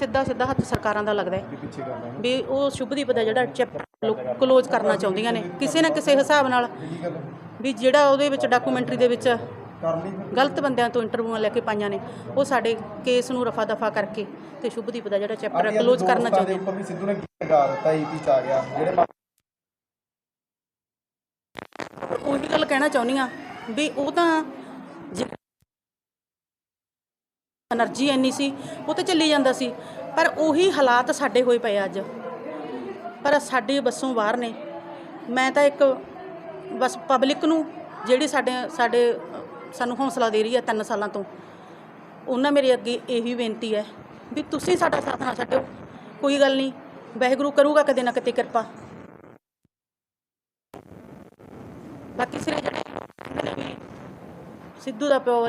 ਸਿੱਧਾ ਸਿੱਧਾ ਹੱਥ ਸਰਕਾਰਾਂ ਦਾ ਲੱਗਦਾ ਹੈ। ਵੀ ਪਿੱਛੇ ਕਰਦਾ ਹੈ ਵੀ ਉਹ ਸ਼ੁਭਦੀਪ ਦਾ ਜਿਹੜਾ ਚੈਪਟਰ ਕਲੋਜ਼ ਕਰਨਾ ਚਾਹੁੰਦੀਆਂ ਨੇ। ਕਿਸੇ ਨਾ ਕਿਸੇ ਹਿਸਾਬ ਨਾਲ ਵੀ ਜਿਹੜਾ ਉਹਦੇ ਵਿੱਚ ਡਾਕੂਮੈਂਟਰੀ ਦੇ ਵਿੱਚ ਕਰ ਲਈ। ਫਿਰ? ਗਲਤ ਬੰਦਿਆਂ ਤੋਂ ਇੰਟਰਵਿਊਆਂ ਲੈ ਕੇ ਪਾਈਆਂ ਨੇ ਉਹ ਸਾਡੇ ਕੇਸ ਨੂੰ ਰਫਾ ਦਫਾ ਕਰਕੇ ਤੇ ਸ਼ੁਭਦੀਪ ਦਾ ਜਿਹੜਾ ਚੈਪਟਰ ਕਲੋਜ਼ ਕਰਨਾ ਚਾਹੁੰਦੇ ਨੇ। ਉੱਪਰ ਵੀ ਸਿੱਧੂ ਨੇ ਕੀ ਲਗਾ ਦਿੱਤਾ ਈਪੀ ਚ ਆ ਗਿਆ। ਜਿਹੜੇ ਉਹੀ ਗੱਲ ਕਹਿਣਾ ਚਾਹੁੰਦੀ ਆ ਵੀ ਉਹ ਤਾਂ ਐਨਰਜੀ ਇੰਨੀ ਸੀ ਉਹ ਤੇ ਚੱਲੀ ਜਾਂਦਾ ਸੀ ਪਰ ਉਹੀ ਹਾਲਾਤ ਸਾਡੇ ਹੋਏ ਪਏ ਅੱਜ ਪਰ ਸਾਡੇ ਬੱਸੋਂ ਬਾਹਰ ਨੇ ਮੈਂ ਤਾਂ ਇੱਕ ਬਸ ਪਬਲਿਕ ਨੂੰ ਜਿਹੜੀ ਸਾਡੇ ਸਾਡੇ ਸਾਨੂੰ ਹੌਸਲਾ ਦੇ ਰਹੀ ਹੈ ਤਿੰਨ ਸਾਲਾਂ ਤੋਂ ਉਹਨਾਂ ਮੇਰੇ ਅੱਗੇ ਇਹੀ ਬੇਨਤੀ ਹੈ ਵੀ ਤੁਸੀਂ ਸਾਡਾ ਸਾਥ ਨਾ ਛੱਡਿਓ ਕੋਈ ਗੱਲ ਨਹੀਂ ਵਾਹਿਗੁਰੂ ਕਰੂਗਾ ਕਦੇ ਨਾ ਕਿਤੇ ਕਿਰਪਾ ਬਾਕੀ ਸਿਰੇ ਜਿਹੜੇ ਸਿੱਧੂ ਦਾ ਪਿਓ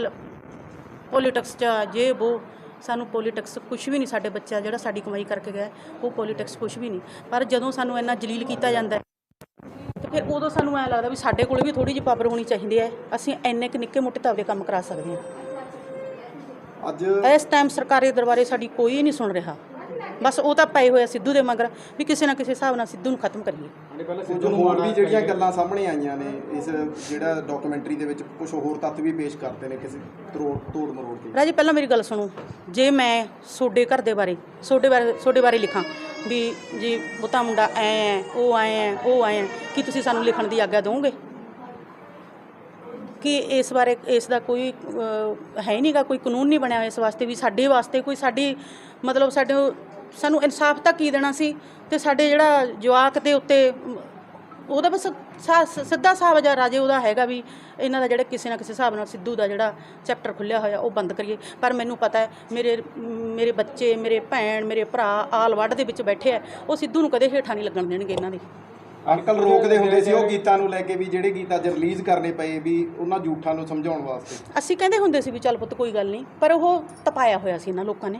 ਪੋਲੀਟਿਕਸ ਚ ਆ, ਜੇ ਉਹ ਸਾਨੂੰ ਪੋਲੀਟਿਕਸ ਕੁਝ ਵੀ ਨਹੀਂ ਸਾਡੇ ਬੱਚਾ ਜਿਹੜਾ ਸਾਡੀ ਕਮਾਈ ਕਰਕੇ ਗਿਆ ਉਹ ਪੋਲੀਟਿਕਸ ਕੁਝ ਵੀ ਨਹੀਂ। ਪਰ ਜਦੋਂ ਸਾਨੂੰ ਇੰਨਾ ਜਲੀਲ ਕੀਤਾ ਜਾਂਦਾ ਹੈ, ਤੇ ਫਿਰ ਉਦੋਂ ਸਾਨੂੰ ਐ ਲੱਗਦਾ ਵੀ ਸਾਡੇ ਕੋਲ ਵੀ ਥੋੜੀ ਜਿਹੀ ਪਾਵਰ ਹੋਣੀ ਚਾਹੀਦੀ ਹੈ ਅਸੀਂ ਇੰਨੇ ਕੁ ਨਿੱਕੇ ਮੋਟੇ ਤਾਂ ਆਪਦੇ ਕੰਮ ਕਰਾ ਸਕਦੇ ਹਾਂ। ਅੱਜ ਇਸ ਟਾਈਮ ਸਰਕਾਰੀ ਦਰਬਾਰੇ ਸਾਡੀ ਕੋਈ ਨਹੀਂ ਸੁਣ ਰਿਹਾ। ਬਸ ਉਹ ਤਾਂ ਪਏ ਹੋਏ ਆ ਸਿੱਧੂ ਦੇ ਮਗਰ ਵੀ ਕਿਸੇ ਨਾ ਕਿਸੇ ਹਿਸਾਬ ਨਾਲ ਸਿੱਧੂ ਨੂੰ ਖਤਮ ਕਰੀਏ। ਕੁਝ ਹੋਰ ਵੀ ਜਿਹੜੀਆਂ ਗੱਲਾਂ ਸਾਹਮਣੇ ਆਈਆਂ ਨੇ ਇਸ ਜਿਹੜਾ ਡਾਕੂਮੈਂਟਰੀ ਦੇ ਵਿੱਚ ਕੁਝ ਹੋਰ ਤੱਥ ਵੀ ਪੇਸ਼ ਕਰਦੇ ਨੇ ਕਿਸੇ ਤਰੋੜ ਤੋੜ ਮਰੋੜ ਕੇ। ਰਾਜੀ ਪਹਿਲਾਂ ਮੇਰੀ ਗੱਲ ਸੁਣੋ। ਜੇ ਮੈਂ ਸੋਡੇ ਘਰ ਦੇ ਬਾਰੇ ਸੋਡੇ ਬਾਰੇ ਸੋਡੇ ਬਾਰੇ ਲਿਖਾਂ ਵੀ ਜੀ ਉਹ ਤਾਂ ਮੁੰਡਾ ਐ ਹੈ ਉਹ ਐ ਹੈ ਉਹ ਐ ਹੈ ਕੀ ਤੁਸੀਂ ਸਾਨੂੰ ਲਿਖਣ ਦੀ ਆਗਿਆ ਦਿਓਗੇ ਕਿ ਇਸ ਬਾਰੇ ਇਸ ਦਾ ਕੋਈ ਹੈ ਨਹੀਂਗਾ ਕੋਈ ਕਾਨੂੰਨ ਨਹੀਂ ਬਣਿਆ ਇਸ ਵਾਸਤੇ ਵੀ ਸਾਡੇ ਵਾਸਤੇ ਕੋਈ ਸਾਡੀ ਮਤਲਬ ਸਾਡੇ ਸਾਨੂੰ ਇਨਸਾਫ ਤਾਂ ਕੀ ਦੇਣਾ ਸੀ ਤੇ ਸਾਡੇ ਜਿਹੜਾ ਜਵਾਕ ਦੇ ਉੱਤੇ ਉਹਦਾ ਬਸ ਸਿੱਧਾ ਹਿਸਾਬ ਜਾਂ ਰਾਜੇ ਉਹਦਾ ਹੈਗਾ ਵੀ ਇਹਨਾਂ ਦਾ ਜਿਹੜਾ ਕਿਸੇ ਨਾ ਕਿਸੇ ਹਿਸਾਬ ਨਾਲ ਸਿੱਧੂ ਦਾ ਜਿਹੜਾ ਚੈਪਟਰ ਖੁੱਲਿਆ ਹੋਇਆ ਉਹ ਬੰਦ ਕਰੀਏ। ਪਰ ਮੈਨੂੰ ਪਤਾ ਹੈ ਮੇਰੇ ਮੇਰੇ ਬੱਚੇ ਮੇਰੇ ਭੈਣ ਮੇਰੇ ਭਰਾ ਆਲ ਵਰਡ ਦੇ ਵਿੱਚ ਬੈਠੇ ਆ ਉਹ ਸਿੱਧੂ ਨੂੰ ਕਦੇ ਹੇਠਾਂ ਨਹੀਂ ਲੱਗਣ ਦੇਣਗੇ ਇਹਨਾਂ ਦੇ। ਅੰਕਲ ਰੋਕਦੇ ਹੁੰਦੇ ਸੀ ਉਹ ਗੀਤਾਂ ਨੂੰ ਲੈ ਕੇ ਵੀ ਜਿਹੜੇ ਗੀਤ ਅੱਜ ਰਿਲੀਜ਼ ਕਰਨੇ ਪਏ ਵੀ ਉਹਨਾਂ ਝੂਠਾਂ ਨੂੰ ਸਮਝਾਉਣ ਵਾਸਤੇ। ਅਸੀਂ ਕਹਿੰਦੇ ਹੁੰਦੇ ਸੀ ਵੀ ਚੱਲ ਪੁੱਤ ਕੋਈ ਗੱਲ ਨਹੀਂ ਪਰ ਉਹ ਤਪਾਇਆ ਹੋਇਆ ਸੀ ਇਹਨਾਂ ਲੋਕਾਂ ਨੇ।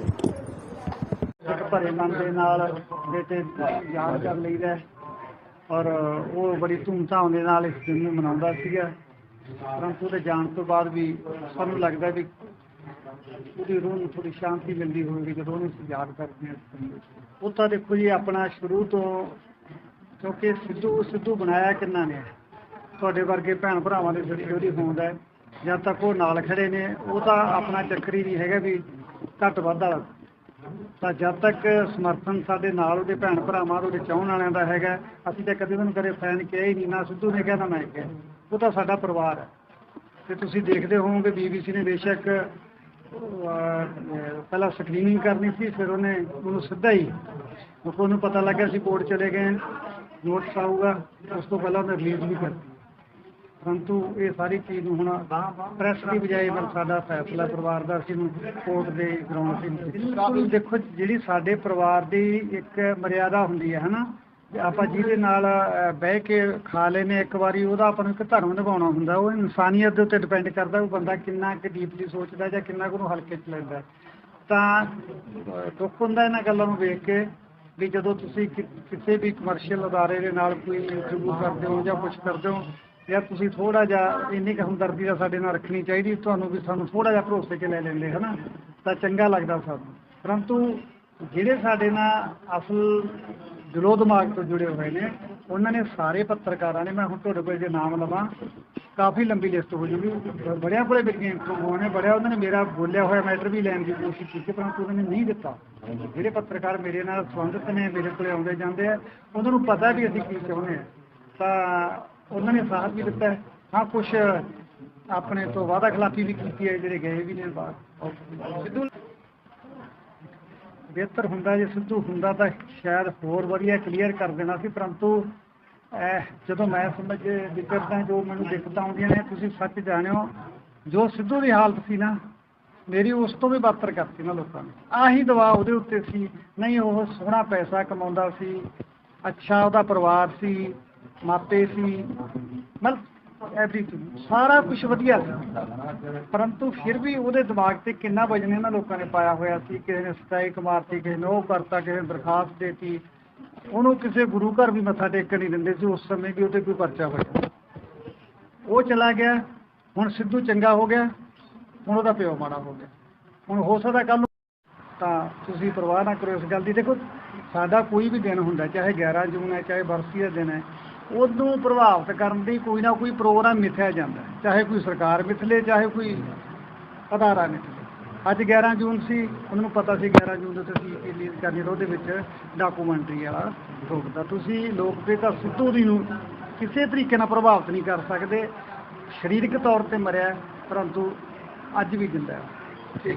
ਭਰੇ ਮਨ ਦੇ ਨਾਲ ਬੇਟੇ ਯਾਦ ਕਰ ਲਈਦਾ ਔਰ ਉਹ ਬੜੀ ਧੂਮਧਾਮ ਦੇ ਨਾਲ ਇਸ ਦਿਨ ਨੂੰ ਮਨਾਉਂਦਾ ਸੀਗਾ। ਪਰੰਤੂ ਉਹਦੇ ਜਾਣ ਤੋਂ ਬਾਅਦ ਵੀ ਸਾਨੂੰ ਲੱਗਦਾ ਵੀ ਉਹਦੀ ਰੂਹ ਨੂੰ ਥੋੜੀ ਸ਼ਾਂਤੀ ਮਿਲਦੀ ਹੋਵੇਗੀ ਜਦੋਂ ਉਹਨੂੰ ਯਾਦ ਕਰਦੇ ਹਾਂ ਉਹ ਤਾਂ ਦੇਖੋ ਜੀ, ਆਪਣਾ ਸ਼ੁਰੂ ਤੋਂ ਕਿਉਂਕਿ ਸਿੱਧੂ ਸਿੱਧੂ ਬਣਾਇਆ ਕਿੰਨਾ ਨੇ? ਤੁਹਾਡੇ ਵਰਗੇ ਭੈਣ ਭਰਾਵਾਂ ਦੀ ਜਿਹੜੀ ਉਹਦੀ ਹੋਂਦ ਹੈ। ਜਦ ਤੱਕ ਉਹ ਨਾਲ ਖੜੇ ਨੇ, ਉਹ ਤਾਂ ਆਪਣਾ ਚੱਕਰੀ ਨਹੀਂ ਹੈਗਾ ਵੀ ਘੱਟ ਵੱਧ ਵਾਲਾ। ਤਾਂ ਜਦ ਤੱਕ ਸਮਰਥਨ ਸਾਡੇ ਨਾਲ ਉਹਦੇ ਭੈਣ ਭਰਾਵਾਂ ਉਹਦੇ ਚਾਹਣ ਵਾਲਿਆਂ ਦਾ ਹੈਗਾ, ਅਸੀਂ ਤਾਂ ਕਦੇ ਉਹਨੂੰ ਕਦੇ ਫੈਨ ਕਿਹਾ ਹੀ ਨਹੀਂ, ਨਾ ਸਿੱਧੂ ਨੇ ਕਿਹਾ, ਨਾ ਮੈਂ ਕਿਹਾ। ਉਹ ਤਾਂ ਸਾਡਾ ਪਰਿਵਾਰ ਹੈ। ਤੇ ਤੁਸੀਂ ਦੇਖਦੇ ਹੋਵੋਗੇ ਬੀਬੀਸੀ ਨੇ ਬੇਸ਼ੱਕ ਪਹਿਲਾਂ ਸਕਰੀਨਿੰਗ ਕਰਨੀ ਸੀ, ਫਿਰ ਉਹਨੇ ਉਹਨੂੰ ਸਿੱਧਾ ਹੀ ਕਿਉਂਕਿ ਉਹਨੂੰ ਪਤਾ ਲੱਗਿਆ ਸੀ ਕੋਰਟ ਚਲੇ ਗਏ ਨੋਟਸ ਆਊਗਾ, ਉਸ ਤੋਂ ਪਹਿਲਾਂ ਉਹਨੇ ਰਿਲੀਜ਼ ਵੀ ਕਰਤੀ। ਪਰੰਤੂ ਇਹ ਸਾਰੀ ਚੀਜ਼ ਨੂੰ ਹੁਣ ਪ੍ਰੈਸ ਦੀ ਬਜਾਏ ਪਰ ਸਾਡਾ ਫੈਸਲਾ ਪਰਿਵਾਰ ਦਾ ਅਸੀਂ ਕੋਰਟ ਦੇ ਗਰਾਊਂਡ ਤੇ ਦੇਖੋ ਜਿਹੜੀ ਸਾਡੇ ਪਰਿਵਾਰ ਦੀ ਇੱਕ ਮਰਿਆਦਾ ਹੁੰਦੀ ਹੈ, ਹਨਾ? ਆਪਾਂ ਜਿਹਦੇ ਨਾਲ ਬਹਿ ਕੇ ਖਾ ਲੈਨੇ ਇੱਕ ਵਾਰੀ, ਉਹਦਾ ਆਪਾਂ ਨੂੰ ਇੱਕ ਧਰਮ ਨਿਭਾਉਣਾ ਹੁੰਦਾ। ਉਹ ਇਨਸਾਨੀਅਤ ਦੇ ਉੱਤੇ ਡਿਪੈਂਡ ਕਰਦਾ, ਉਹ ਬੰਦਾ ਕਿੰਨਾ ਕੁ ਡੀਪਲੀ ਸੋਚਦਾ ਜਾਂ ਕਿੰਨਾ ਕੁ ਉਹਨੂੰ ਹਲਕੇ ਚ ਲੈਂਦਾ। ਤਾਂ ਦੁੱਖ ਹੁੰਦਾ ਇਹਨਾਂ ਗੱਲਾਂ ਨੂੰ ਵੇਖ ਕੇ ਵੀ ਜਦੋਂ ਤੁਸੀਂ ਕਿਸੇ ਵੀ ਕਮਰਸ਼ੀਅਲ ਅਦਾਰੇ ਦੇ ਨਾਲ ਕੋਈ ਇੰਟਰਵਿਊ ਕਰਦੇ ਹੋ ਜਾਂ ਕੁਝ ਕਰਦੇ ਹੋ ਯਾਰ ਤੁਸੀਂ ਥੋੜਾ ਜਿਹਾ ਇੰਨੀ ਕੁ ਹਮਦਰਦੀ ਦਾ ਸਾਡੇ ਨਾਲ ਰੱਖਣੀ ਚਾਹੀਦੀ, ਤੁਹਾਨੂੰ ਵੀ ਸਾਨੂੰ ਥੋੜਾ ਜਿਹਾ ਭਰੋਸੇ 'ਚ ਲੈ ਲੈਂਦੇ, ਹਨਾ? ਤਾਂ ਚੰਗਾ ਲੱਗਦਾ ਸਾਨੂੰ। ਪਰੰਤੂ ਜਿਹੜੇ ਸਾਡੇ ਨਾਲ ਅਸਲ ਦਿਲੋਂ ਦਿਮਾਗ ਤੋਂ ਜੁੜੇ ਹੋਏ ਨੇ, ਉਹਨਾਂ ਨੇ ਸਾਰੇ ਪੱਤਰਕਾਰਾਂ ਨੇ, ਮੈਂ ਹੁਣ ਤੁਹਾਡੇ ਕੋਲ ਜੇ ਨਾਮ ਲਵਾਂ, ਕਾਫੀ ਲੰਬੀ ਲਿਸਟ ਹੋ ਜੂਗੀ। ਬੜਿਆਂ ਕੋਲੇ ਵਿਗਿਆਨ ਇੰਟਰਵਿਊ ਨੇ, ਬੜਿਆ ਉਹਨਾਂ ਨੇ ਮੇਰਾ ਬੋਲਿਆ ਹੋਇਆ ਮੈਟਰ ਵੀ ਲੈਣ ਦੀ ਕੋਸ਼ਿਸ਼ ਕੀਤੀ, ਪਰੰਤੂ ਉਹਨਾਂ ਨੇ ਨਹੀਂ ਦਿੱਤਾ। ਜਿਹੜੇ ਪੱਤਰਕਾਰ ਮੇਰੇ ਨਾਲ ਸੰਬੰਧਿਤ ਨੇ, ਮੇਰੇ ਕੋਲੇ ਆਉਂਦੇ ਜਾਂਦੇ ਆ, ਉਹਨਾਂ ਨੂੰ ਪਤਾ ਵੀ ਅਸੀਂ ਕੀ ਚਾਹੁੰਦੇ ਆ। ਤਾਂ ਉਹਨਾਂ ਨੇ ਸਾਥ ਵੀ ਦਿੱਤਾ ਹਾਂ। ਕੁਝ ਆਪਣੇ ਤੋਂ ਵਾਅਦਾ ਖਿਲਾਫੀ ਵੀ ਕੀਤੀ ਹੈ, ਜਿਹੜੇ ਗਏ ਵੀ ਨੇ ਬਾਹਰ ਸਿੱਧੂ ਬਿਹਤਰ ਹੁੰਦਾ ਜੇ ਸਿੱਧੂ ਹੁੰਦਾ ਤਾਂ ਸ਼ਾਇਦ ਹੋਰ ਵਧੀਆ ਕਲੀਅਰ ਕਰ ਦੇਣਾ ਸੀ, ਪਰੰਤੂ ਜਦੋਂ ਮੈਂ ਸਮਝ ਵਿਚਰਦਾ, ਜੋ ਮੈਨੂੰ ਦਿੱਕਤਾਂ ਆਉਂਦੀਆਂ ਨੇ, ਤੁਸੀਂ ਸੱਚ ਜਾਣਿਓ, ਜੋ ਸਿੱਧੂ ਦੀ ਹਾਲਤ ਸੀ ਨਾ, ਮੇਰੀ ਉਸ ਤੋਂ ਵੀ ਬਦਤਰ ਕਰਤੀ ਨਾ ਲੋਕਾਂ ਨੇ। ਆਹੀ ਦਵਾ ਉਹਦੇ ਉੱਤੇ ਸੀ, ਨਹੀਂ ਉਹ ਸੋਹਣਾ ਪੈਸਾ ਕਮਾਉਂਦਾ ਸੀ, ਅੱਛਾ ਉਹਦਾ ਪਰਿਵਾਰ ਸੀ ਮਾਪੇ ਸੀ, ਮਤਲਬ ਐਵਰੀਥਿੰਗ ਸਾਰਾ ਕੁਝ ਵਧੀਆ ਸੀ। ਪਰੰਤੂ ਫਿਰ ਵੀ ਉਹਦੇ ਦਿਮਾਗ ਤੇ ਕਿੰਨਾ ਵਜਨ ਇਹਨਾਂ ਲੋਕਾਂ ਨੇ ਪਾਇਆ ਹੋਇਆ ਸੀ, ਕਿਸੇ ਨੇ ਸਟ੍ਰਾਈਕ ਮਾਰਤੀ, ਕਿਸੇ ਨੇ ਉਹ ਕਰਤਾ, ਕਿਸੇ ਨੇ ਦਰਖਾਸਤ ਦੇਤੀ। ਉਹਨੂੰ ਕਿਸੇ ਗੁਰੂ ਘਰ ਵੀ ਮੱਥਾ ਟੇਕਣ ਨਹੀਂ ਦਿੰਦੇ ਸੀ, ਉਸ ਸਮੇਂ ਵੀ ਉਹਦੇ ਕੋਈ ਪਰਚਾ ਹੋਇਆ ਉਹ ਚਲਾ ਗਿਆ, ਹੁਣ ਸਿੱਧੂ ਚੰਗਾ ਹੋ ਗਿਆ, ਹੁਣ ਉਹਦਾ ਪਿਓ ਮਾੜਾ ਹੋ ਗਿਆ। ਹੁਣ ਹੋ ਸਕਦਾ ਕੱਲ ਤਾਂ ਤੁਸੀਂ ਪਰਵਾਹ ਨਾ ਕਰੋ ਇਸ ਗੱਲ ਦੀ। ਦੇਖੋ, ਸਾਡਾ ਕੋਈ ਵੀ ਦਿਨ ਹੁੰਦਾ, ਚਾਹੇ 11 ਜੂਨ ਹੈ, ਚਾਹੇ ਬਰਸੀ ਦਾ ਦਿਨ ਹੈ ਉਹਨੂੰ ਪ੍ਰਭਾਵਿਤ ਕਰਨ ਲਈ ਕੋਈ ਨਾ ਕੋਈ ਪ੍ਰੋਗਰਾਮ ਮਿਥਿਆ ਜਾਂਦਾ ਚਾਹੇ ਕੋਈ ਸਰਕਾਰ ਮਿਥਲੇ, ਚਾਹੇ ਕੋਈ ਅਦਾਰਾ ਮਿਥਲੇ। ਅੱਜ 11 ਜੂਨ ਸੀ, ਉਹਨਾਂ ਨੂੰ ਪਤਾ ਸੀ 11 ਜੂਨ ਦੇ ਤੁਸੀਂ ਸੀ ਰਿਲੀਜ਼ ਕਰਨੀ ਤਾਂ ਉਹਦੇ ਵਿੱਚ ਡਾਕੂਮੈਂਟਰੀ ਵਾਲਾ ਰੋਕਦਾ ਤੁਸੀਂ ਲੋਕਪ੍ਰਿਯਤਾ ਸਿੱਧੂ ਦੀ ਨੂੰ ਕਿਸੇ ਤਰੀਕੇ ਨਾਲ ਪ੍ਰਭਾਵਿਤ ਨਹੀਂ ਕਰ ਸਕਦੇ। ਸਰੀਰਕ ਤੌਰ ਤੇ ਮਰਿਆ ਪਰੰਤੂ ਅੱਜ ਵੀ ਜਿੰਦਾ ਹੈ।